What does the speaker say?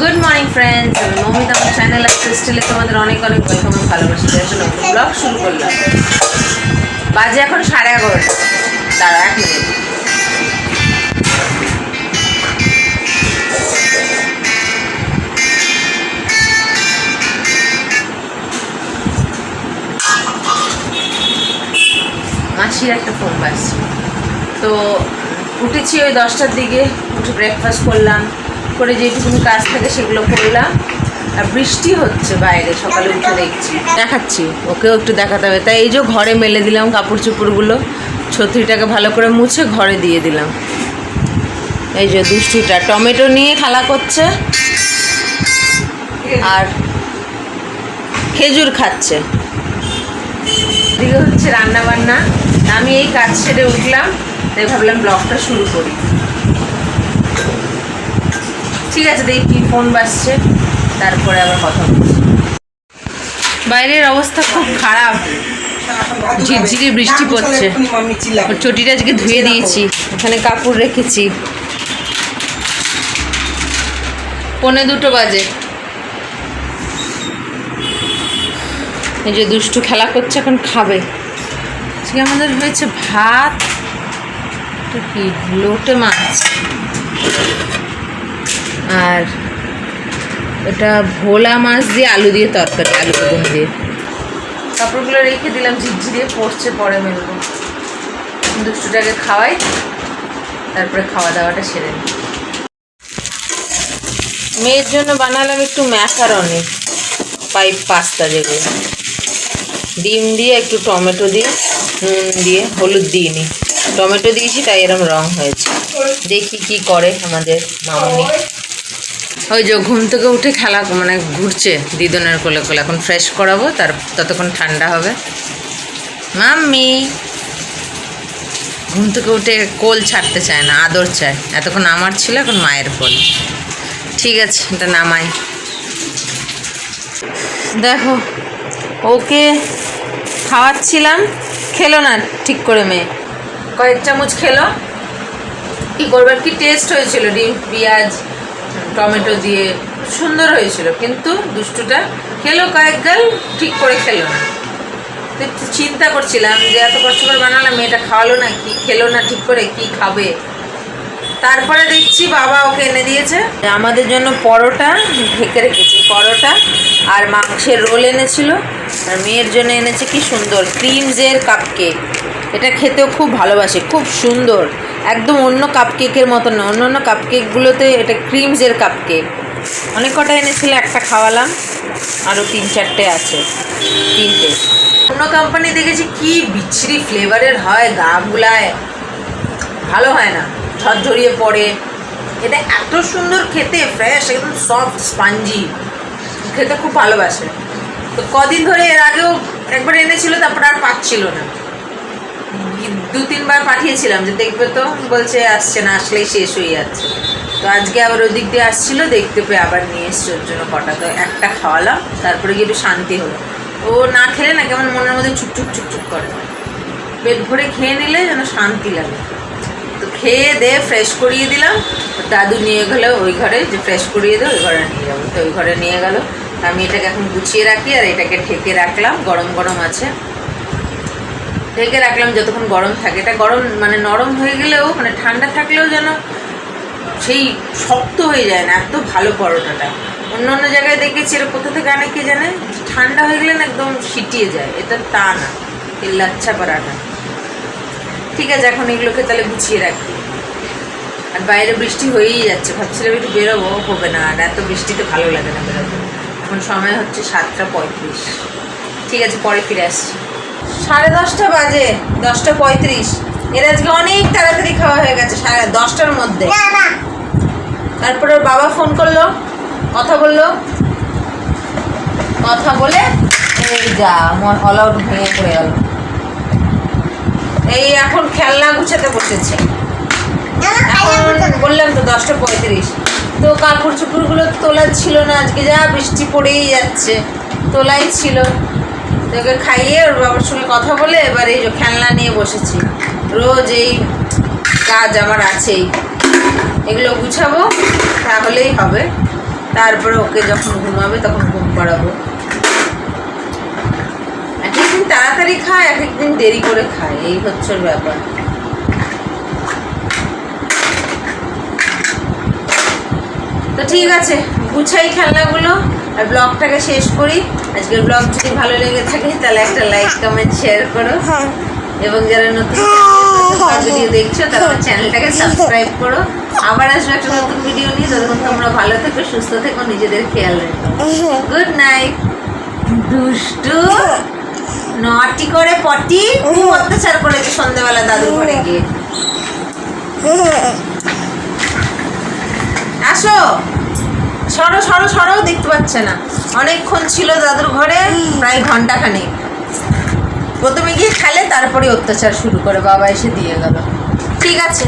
Good morning friends আমি মৌমিতা, আমার channel আর তোমাদের অনেক অনেক ওয়েলকাম ভালোবাসি। নতুন ব্লগ শুরু করলাম। বাজে এখন সাড়ে এগারোটা। দাঁড়া এক মিনিট মাসির একটা ফোন বাজছে। তো উঠেছি ওই দশটার দিকে, উঠে ব্রেকফাস্ট করলাম। করে যেটুকুনি কাজ থাকে সেগুলো করলাম। আর বৃষ্টি হচ্ছে বাইরে, সকালে উঠে দেখছি। দেখাচ্ছি, ওকেও একটু দেখাতে হবে। তাই এই যে ঘরে মেলে দিলাম কাপড় চোপড়গুলো ছত্রিটাকে ভালো করে মুছে ঘরে দিয়ে দিলাম। এই যে দুষ্টুটা টমেটো নিয়ে খেলা করছে, আর খেজুর খাচ্ছে। এদিকে হচ্ছে রান্না বান্না আমি এই কাজ সেরে উঠলাম, তাই ভাবলাম ব্লগটা শুরু করি। ঠিক আছে, দেখি ফোন বাজছে। তারপরে আবার কথা বলছি। বাইরের অবস্থা খুব খারাপ। ঝিরঝিরে বৃষ্টি পড়ছে। চটিটা আজকে ধুয়ে দিয়েছি। ওখানে কাপড় রেখেছি। পৌনে দুটো বাজে। এই যে দুষ্টু খেলা করছে, এখন খাবে। আজকে আমাদের হয়েছে ভাত। কি, লোটে মাছ। আর এটা ভোলা মাছ দিয়ে আলু দিয়ে তরকারি আলু বেগুন দিয়ে। কাপড়গুলো রেখে দিলাম ঝিরঝিরিয়ে পড়ছে পরে মেলবো। দুষ্টুটাকে খাওয়াই তারপরে খাওয়া দাওয়াটা সেরে নিই। মেয়ের জন্য বানালাম একটু ম্যাকারনি পাইপ পাস্তা যেগুলো। ডিম দিয়ে একটু টমেটো দিয়ে নুন দিয়ে হলুদ দিইনি। টমেটো দিয়েছি তাই এরম রং হয়েছে। দেখি কি করে আমাদের মামনি। ওই যে ঘুম থেকে উঠে খেলা মানে ঘুরছে দিদনের কোলে কোলে। এখন ফ্রেশ করাবো, তার ততক্ষণ ঠান্ডা হবে। মাম্মি! ঘুম থেকে উঠে কোল ছাড়তে চায় না, আদর চায়। এতক্ষণ আমার ছিল, এখন মায়ের কোল। ঠিক আছে, এটা নামাই। দেখো, ওকে খাওয়াচ্ছিলাম, খেলো না ঠিক করে মেয়ে। কয়েক চামচ খেলো। কি করবার কি টেস্ট হয়েছিল? ডিম, পেঁয়াজ? টমেটো দিয়ে সুন্দর হয়েছিল, কিন্তু দুষ্টুটা খেলো কয়েক গাল, ঠিক করে খেলো না। চিন্তা করছিলাম যে এত কষ্ট করে বানালাম, মেয়েটা খাওয়ালো না, কি খেলো না, ঠিক করে কি খাবে? তারপরে দেখছি বাবা ওকে এনে দিয়েছে। আমাদের জন্য পরোটা ঢেকে রেখেছি, পরোটা আর মাংসের রোল এনেছিল। আর মেয়ের জন্য এনেছে কি সুন্দর ক্রিমসের কাপ কেক এটা খেতেও খুব ভালোবাসে, খুব সুন্দর। একদম অন্য কাপ কেকের মতন না অন্য অন্য কাপ কেকগুলোতে এটা ক্রিমসের কাপ কেক অনেক কটা এনেছিল, একটা খাওয়ালাম আরও তিন চারটে আছে, তিনটে। অন্য কোম্পানি দেখেছি, কি বিচ্ছিরি ফ্লেভারের হয় গা গুলায় ভালো হয় না, ঝরঝরিয়ে পড়ে। এটা এত সুন্দর খেতে ফ্রেশ একদম সফট স্পাঞ্জি খেতে খুব ভালোবাসে। তো কদিন ধরে এর আগেও একবার এনেছিল, তারপর আর পাচ্ছিল না। দু তিনবার পাঠিয়েছিলাম যে দেখবে তো, বলছে আসছে না, আসলেই শেষ হয়ে যাচ্ছে। তো আজকে আবার ওই দিক দিয়ে আসছিল, দেখতে পেয়ে আবার নিয়ে এসছে ওর জন্য কটা। তো একটা খাওয়ালাম, তারপরে গিয়ে একটু শান্তি হলো। ও না খেলে না, কেমন মনের মধ্যে চুপচুপ চুপচুপ করে। পেট ভরে খেয়ে নিলে যেন শান্তি লাগে। তো খেয়ে দে ফ্রেশ করিয়ে দিলাম। দাদু নিয়ে গেলো ওই ঘরে, যে ফ্রেশ করিয়ে দে, ওই ঘরে নিয়ে যাব। তো ওই ঘরে নিয়ে গেলো। আমি এটাকে এখন গুছিয়ে রাখি আর এটাকে ঢেকে রাখলাম, গরম গরম আছে। ঢেকে রাখলাম যতক্ষণ গরম থাকে। এটা গরম মানে নরম হয়ে গেলেও মানে ঠান্ডা থাকলেও যেন সেই শক্ত হয়ে যায় না, এত ভালো পরোটাটা। অন্য অন্য জায়গায় দেখেছি এটা কোথা থেকে আনে কে জানে? ঠান্ডা হয়ে গেলে না একদম সিটিয়ে যায়। এটা তা না এই লাচ্ছা পরাটা। ঠিক আছে, এখন এগুলোকে তাহলে গুছিয়ে রাখি। আর বাইরে বৃষ্টি হয়েই যাচ্ছে, ভাবছিলাম একটু বেরোবো, হবে না। আর এত বৃষ্টিতে ভালো লাগে না বেরোতে। এখন সময় হচ্ছে সাতটা পঁয়ত্রিশ। ঠিক আছে, পরে ফিরে আসছি। সাড়ে দশটা বাজে দশটা পঁয়ত্রিশ। এর আজকে অনেক তাড়াতাড়ি খাওয়া হয়ে গেছে সাড়ে দশটার মধ্যে। তারপরে ওর বাবা ফোন করল কথা বলল। কথা বলে এই যা আমার অল আউট ভেঙে পড়ে গেল। এই এখন খেলনা গুছাতে বসেছে। এখন বললাম তো দশটা পঁয়ত্রিশ। তো কাপড় চোপড়গুলো তোলা ছিল না আজকে যা বৃষ্টি পড়েই যাচ্ছে তোলাই ছিল। তোকে খাইয়ে ওর বাবার সঙ্গে কথা বলে এবার এই খেলনা নিয়ে বসেছি। রোজ এই কাজ আমার আছেই। এগুলো গুছাবো, তাহলেই হবে। তারপরে ওকে যখন ঘুমাবে তখন ঘুম পাড়াবো এক একদিন তাড়াতাড়ি খায় এক একদিন দেরি করে খায়। এই হচ্ছে ব্যাপার। তো ঠিক আছে, গুছাই খেলনাগুলো আর ব্লগটাকে শেষ করি। আজকের ব্লগ যদি ভালো লেগে থাকে তাহলে একটা লাইক কমেন্ট শেয়ার করো। এবং যারা নতুন ভিডিও দেখছ তারা চ্যানেলটাকে সাবস্ক্রাইব করো। আবার আসবে একটা নতুন ভিডিও নিয়ে। ততক্ষণ তোমরা ভালো থেকো সুস্থ থেকো নিজেদের খেয়াল রেখো। গুড নাইট দুষ্টু নটি করে পটি খুব অত্যাচার করেছে সন্ধ্যেবেলা দাদু ঘরে গিয়ে। আসো। সরো সরো সরো, দেখতে পাচ্ছে না। অনেকক্ষণ ছিল দাদুর ঘরে, প্রায় ঘণ্টা খানেক প্রথমে গিয়ে খেলে, তারপরে অত্যাচার শুরু করে, বাবা এসে দিয়ে গেল। ঠিক আছে।